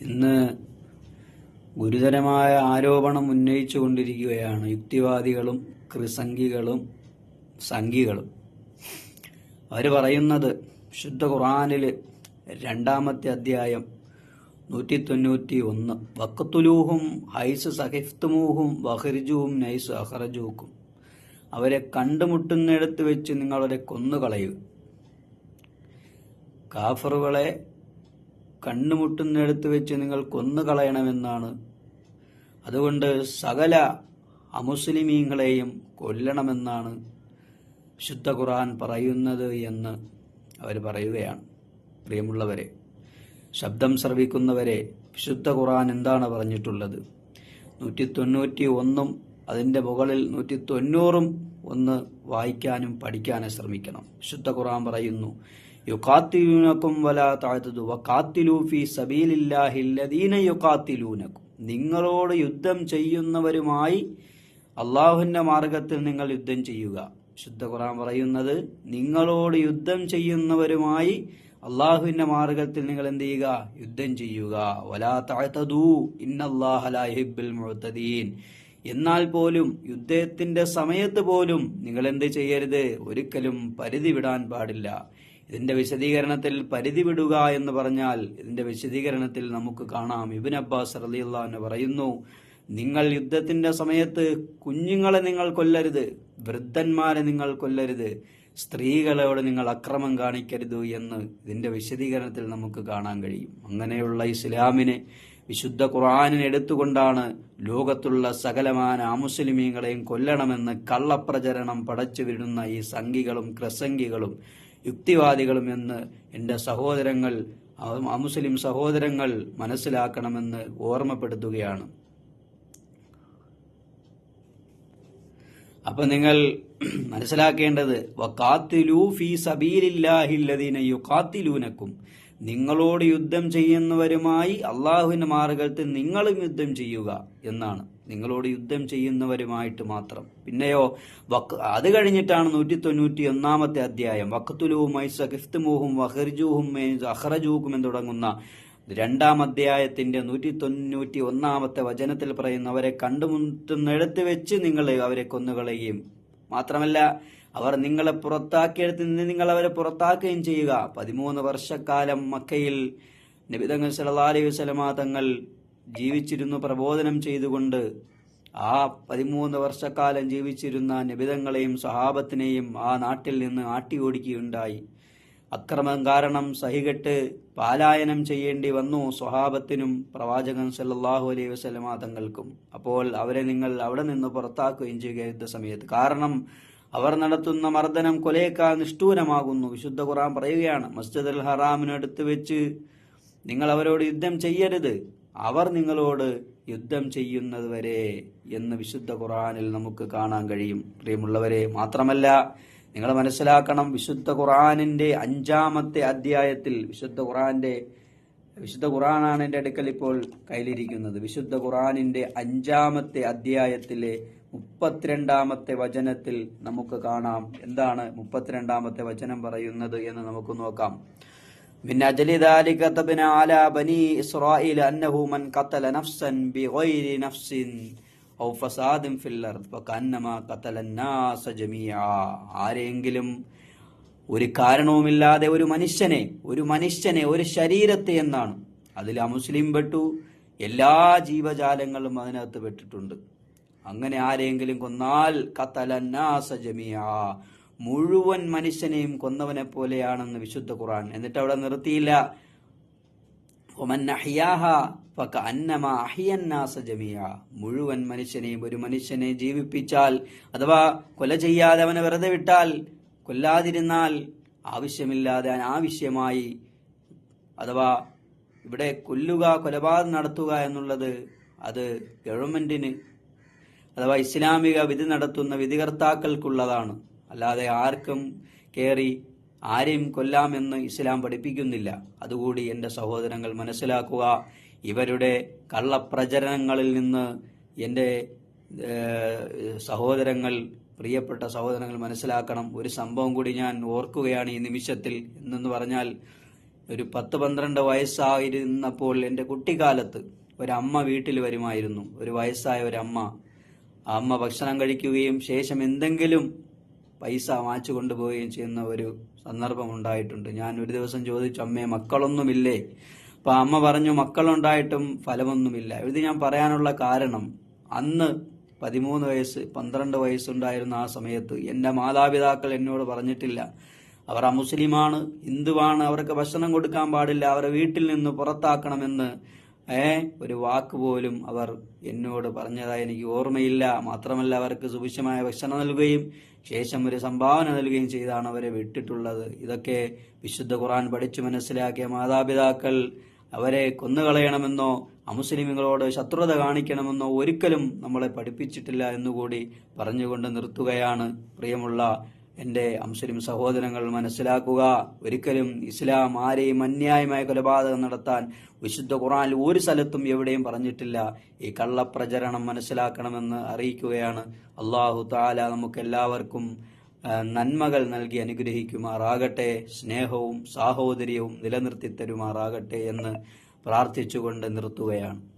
ഇന്ന് ഗുരുതരമായ ആരോപണം ഉന്നയിച്ചു കൊണ്ടിരിക്കുകയാണ് യുക്തിവാദികളും കൃസംഗികളും സംഘികളും. അവർ പറയുന്നത് ശുദ്ധ ഖുറാനിൽ രണ്ടാമത്തെ അധ്യായം നൂറ്റി തൊണ്ണൂറ്റി ഒന്ന് വക്കത്തുലൂഹും ഹൈസ് സഹിഫ്തുമൂഹും വഹരിജുവും നൈസ് അഹറജൂക്കും അവരെ കണ്ടുമുട്ടുന്നിടത്ത് വെച്ച് നിങ്ങളവരെ കൊന്നുകളയുക കാഫറുകളെ കണ്ണുമുട്ടുന്നിടത്ത് വെച്ച് നിങ്ങൾ കൊന്നുകളയണമെന്നാണ് അതുകൊണ്ട് സകല അമുസ്ലിമീങ്ങളെയും കൊല്ലണമെന്നാണ് ശുദ്ധ ഖുർആൻ പറയുന്നത് എന്ന് അവർ പറയുകയാണ്. പ്രിയമുള്ളവരെ ശബ്ദം ശ്രവിക്കുന്നവരെ വിശുദ്ധ ഖുർആൻ എന്താണ് പറഞ്ഞിട്ടുള്ളത്? നൂറ്റി തൊണ്ണൂറ്റി ഒന്നും അതിന്റെ മുകളിൽ നൂറ്റി തൊണ്ണൂറും ഒന്ന് വായിക്കാനും പഠിക്കാനും ശ്രമിക്കണം. വിശുദ്ധ ഖുർആൻ പറയുന്നു യുക്കാത്തിലൂനക്കും വലാ താഴ്ത്തതു വക്കാത്തിലൂ ഫി സബീലില്ലാഹില്ലദീന യുക്കാത്തിലൂനക്കും നിങ്ങളോട് യുദ്ധം ചെയ്യുന്നവരുമായി അള്ളാഹുവിന്റെ മാർഗത്തിൽ നിങ്ങൾ യുദ്ധം ചെയ്യുക. ശുദ്ധ ഖുറാൻ പറയുന്നത് നിങ്ങളോട് യുദ്ധം ചെയ്യുന്നവരുമായി അള്ളാഹുവിന്റെ മാർഗത്തിൽ നിങ്ങൾ എന്ത് ചെയ്യുക? യുദ്ധം ചെയ്യുക. വലാ താഴ്ത്തതൂ ഇന്നല്ലാഹുബിൽ മുഴത്തദീൻ എന്നാൽ പോലും യുദ്ധത്തിന്റെ സമയത്ത് പോലും നിങ്ങൾ എന്ത് ചെയ്യരുത്? ഒരിക്കലും പരിധി വിടാൻ പാടില്ല. ഇതിന്റെ വിശദീകരണത്തിൽ പരിധി വിടുക എന്ന് പറഞ്ഞാൽ ഇതിന്റെ വിശദീകരണത്തിൽ നമുക്ക് കാണാം. ഇബിൻ അബ്ബാസ് റലിയുള്ള പറയുന്നു നിങ്ങൾ യുദ്ധത്തിന്റെ സമയത്ത് കുഞ്ഞുങ്ങളെ നിങ്ങൾ കൊല്ലരുത് വൃദ്ധന്മാരെ നിങ്ങൾ കൊല്ലരുത് സ്ത്രീകളോട് നിങ്ങൾ അക്രമം കാണിക്കരുത് എന്ന് ഇതിന്റെ വിശദീകരണത്തിൽ നമുക്ക് കാണാൻ കഴിയും. അങ്ങനെയുള്ള ഇസ്ലാമിനെ വിശുദ്ധ ഖുർആാനിനെ എടുത്തുകൊണ്ടാണ് ലോകത്തുള്ള സകലമാന അമുസ്ലിമീങ്ങളെയും കൊല്ലണമെന്ന് കള്ളപ്രചരണം പടച്ചു വിടുന്ന ഈ സംഘികളും ക്രസംഗികളും യുക്തിവാദികളും എന്ന് എന്റെ സഹോദരങ്ങൾ അമുസ്ലിം സഹോദരങ്ങൾ മനസ്സിലാക്കണമെന്ന് ഓർമ്മപ്പെടുത്തുകയാണ്. അപ്പൊ നിങ്ങൾ മനസ്സിലാക്കേണ്ടത് യുക്കാത്തിലൂനക്കും നിങ്ങളോട് യുദ്ധം ചെയ്യുന്നവരുമായി അള്ളാഹുവിന്റെ മാർഗത്തിൽ നിങ്ങളും യുദ്ധം ചെയ്യുക എന്നാണ്. നിങ്ങളോട് യുദ്ധം ചെയ്യുന്നവരുമായിട്ട് മാത്രം. പിന്നെയോ വക്ക് അത് കഴിഞ്ഞിട്ടാണ് നൂറ്റി തൊണ്ണൂറ്റി ഒന്നാമത്തെ അധ്യായം വക്കത്തുലുവും മൈസഖിഫ്തുമൂഹും വഹർജൂഹും അഹ്റജൂഹും എന്ന് തുടങ്ങുന്ന രണ്ടാം അധ്യായത്തിന്റെ നൂറ്റി തൊണ്ണൂറ്റി ഒന്നാമത്തെ വചനത്തിൽ പറയുന്ന അവരെ കണ്ടുമുട്ടുന്നിടത്ത് വെച്ച് നിങ്ങൾ അവരെ കൊന്നുകളയുകയും മാത്രമല്ല അവർ നിങ്ങളെ പുറത്താക്കിയെടുത്ത് നിന്ന് നിങ്ങൾ അവരെ പുറത്താക്കുകയും ചെയ്യുക. പതിമൂന്ന് വർഷക്കാലം മക്കയിൽ നബിതങ്ങൾ സല്ലാ അലൈഹി വസ്ലമാ തങ്ങൾ ജീവിച്ചിരുന്നു പ്രബോധനം ചെയ്തുകൊണ്ട് ആ പതിമൂന്ന് വർഷക്കാലം ജീവിച്ചിരുന്ന നിബിതങ്ങളെയും സഹാബത്തിനെയും ആ നാട്ടിൽ നിന്ന് ആട്ടി ഓടിക്കുകയുണ്ടായി അക്രമം കാരണം സഹികെട്ട് പാലായനം ചെയ്യേണ്ടി വന്നു സ്വഹാബത്തിനും പ്രവാചകൻ സല്ലാഹു അലൈഹി വസ്ലമ തങ്ങൾക്കും. അപ്പോൾ അവരെ നിങ്ങൾ അവിടെ നിന്ന് പുറത്താക്കുകയും ചെയ്യുക യുദ്ധസമയത്ത്. കാരണം അവർ നടത്തുന്ന മർദ്ദനം കൊലയേക്കാൾ നിഷ്ഠൂരമാകുന്നു. വിശുദ്ധ ഖുറാൻ പറയുകയാണ് മസ്ജിദ് അൽ ഹറാമിനടുത്ത് വെച്ച് നിങ്ങൾ അവരോട് യുദ്ധം ചെയ്യരുത്. അവർ നിങ്ങളോട് യുദ്ധം ചെയ്യുന്നത് വരെ എന്ന് വിശുദ്ധ ഖുറാനിൽ നമുക്ക് കാണാൻ കഴിയും. പ്രിയമുള്ളവരെ മാത്രമല്ല നിങ്ങൾ മനസ്സിലാക്കണം വിശുദ്ധ ഖുറാനിന്റെ അഞ്ചാമത്തെ അധ്യായത്തിൽ വിശുദ്ധ ഖുറാന്റെ വിശുദ്ധ ഖുറാനാണ് എന്റെ അടുക്കൽ ഇപ്പോൾ കയ്യിലിരിക്കുന്നത്. വിശുദ്ധ ഖുറാനിന്റെ അഞ്ചാമത്തെ അധ്യായത്തിലെ മുപ്പത്തിരണ്ടാമത്തെ വചനത്തിൽ നമുക്ക് കാണാം. എന്താണ് മുപ്പത്തിരണ്ടാമത്തെ വചനം പറയുന്നത് എന്ന് നമുക്ക് നോക്കാം. من أجل ذلك كتبنا على بني إسرائيل أنه من قتل نفسا بغير نفس أو فساد في الأرض فكأنما قتل الناس جميعا ആരെങ്കിലും ഒരു കാരണവുമില്ലാതെ ഒരു മനുഷ്യനെ ഒരു മനുഷ്യനെ ഒരു ശരീരത്തെ എന്നാണ് അതിൽ അമുസ്ലിം പെട്ടു എല്ലാ ജീവജാലങ്ങളും അതിനകത്ത് പെട്ടിട്ടുണ്ട് അങ്ങനെ ആരെങ്കിലും കൊന്നാൽ കത്തലന്നാസ ജമിയ മുഴുവൻ മനുഷ്യനെയും കൊന്നവനെ പോലെയാണെന്ന് വിശുദ്ധ ഖുറാൻ എന്നിട്ട് അവിടെ നിർത്തിയില്ല. മുഴുവൻ മനുഷ്യനെയും ഒരു മനുഷ്യനെ ജീവിപ്പിച്ചാൽ അഥവാ കൊല ചെയ്യാതെ അവനെ വെറുതെ വിട്ടാൽ കൊല്ലാതിരുന്നാൽ ആവശ്യമില്ലാതെ അനാവശ്യമായി അഥവാ ഇവിടെ കൊല്ലുക കൊലപാതകം നടത്തുക എന്നുള്ളത് അത് ഗവൺമെന്റിന് അഥവാ ഇസ്ലാമിക വിധി നടത്തുന്ന വിധികർത്താക്കൾക്കുള്ളതാണ്. അല്ലാതെ ആർക്കും കയറി ആരെയും കൊല്ലാമെന്ന് ഇസ്ലാം പഠിപ്പിക്കുന്നില്ല. അതുകൂടി എന്റെ സഹോദരങ്ങൾ മനസ്സിലാക്കുക ഇവരുടെ കള്ളപ്രചരണങ്ങളിൽ നിന്ന് എന്റെ സഹോദരങ്ങൾ പ്രിയപ്പെട്ട സഹോദരങ്ങൾ മനസ്സിലാക്കണം. ഒരു സംഭവം കൂടി ഞാൻ ഓർക്കുകയാണ് ഈ നിമിഷത്തിൽ എന്നെന്ന് പറഞ്ഞാൽ ഒരു പത്ത് പന്ത്രണ്ട് വയസ്സായിരുന്നപ്പോൾ എന്റെ കുട്ടിക്കാലത്ത് ഒരമ്മ വീട്ടിൽ വരുമായിരുന്നു. ഒരു വയസ്സായ ഒരമ്മ. അമ്മ ഭക്ഷണം കഴിക്കുകയും ശേഷം എന്തെങ്കിലും പൈസ വാങ്ങിച്ചു കൊണ്ടുപോവുകയും ചെയ്യുന്ന ഒരു സന്ദർഭം ഉണ്ടായിട്ടുണ്ട്. ഞാൻ ഒരു ദിവസം ചോദിച്ചു അമ്മേ മക്കളൊന്നുമില്ലേ? അപ്പൊ അമ്മ പറഞ്ഞു മക്കളുണ്ടായിട്ടും ഫലമൊന്നുമില്ല. ഇത് ഞാൻ പറയാനുള്ള കാരണം അന്ന് പതിമൂന്ന് വയസ്സ് പന്ത്രണ്ട് വയസ്സുണ്ടായിരുന്ന ആ സമയത്ത് എന്റെ മാതാപിതാക്കൾ എന്നോട് പറഞ്ഞിട്ടില്ല. അവർ അമുസ്ലിമാണ് ഹിന്ദുവാണ് അവർക്ക് ഭക്ഷണം കൊടുക്കാൻ പാടില്ല അവരെ വീട്ടിൽ നിന്ന് പുറത്താക്കണമെന്ന് ഏ? ഒരു വാക്ക് പോലും അവർ എന്നോട് പറഞ്ഞതായി എനിക്ക് ഓർമ്മയില്ല. മാത്രമല്ല അവർക്ക് സുഭിക്ഷമായ ഭക്ഷണം നൽകുകയും ശേഷം ഒരു സംഭാവന നൽകുകയും ചെയ്താണ് അവരെ വിട്ടിട്ടുള്ളത്. ഇതൊക്കെ വിശുദ്ധ ഖുറാൻ പഠിച്ചു മനസ്സിലാക്കിയ മാതാപിതാക്കൾ അവരെ കൊന്നുകളയണമെന്നോ അമുസ്ലിമുകളോട് ശത്രുത കാണിക്കണമെന്നോ ഒരിക്കലും നമ്മളെ പഠിപ്പിച്ചിട്ടില്ല എന്നുകൂടി പറഞ്ഞുകൊണ്ട് നിർത്തുകയാണ് പ്രിയമുള്ള എന്റെ മുസ്ലിം സഹോദരങ്ങൾ മനസ്സിലാക്കുക. ഒരിക്കലും ഇസ്ലാം ആരെയും അന്യായമായ കൊലപാതകം നടത്താൻ വിശുദ്ധ ഖുറാനിൽ ഒരു സ്ഥലത്തും എവിടെയും പറഞ്ഞിട്ടില്ല. ഈ കള്ളപ്രചരണം മനസ്സിലാക്കണമെന്ന് അറിയിക്കുകയാണ്. അള്ളാഹു താല നമുക്ക് എല്ലാവർക്കും നന്മകൾ നൽകി അനുഗ്രഹിക്കുമാറാകട്ടെ. സ്നേഹവും സാഹോദര്യവും നിലനിർത്തി തരുമാറാകട്ടെ എന്ന് പ്രാർത്ഥിച്ചുകൊണ്ട് നിർത്തുകയാണ്.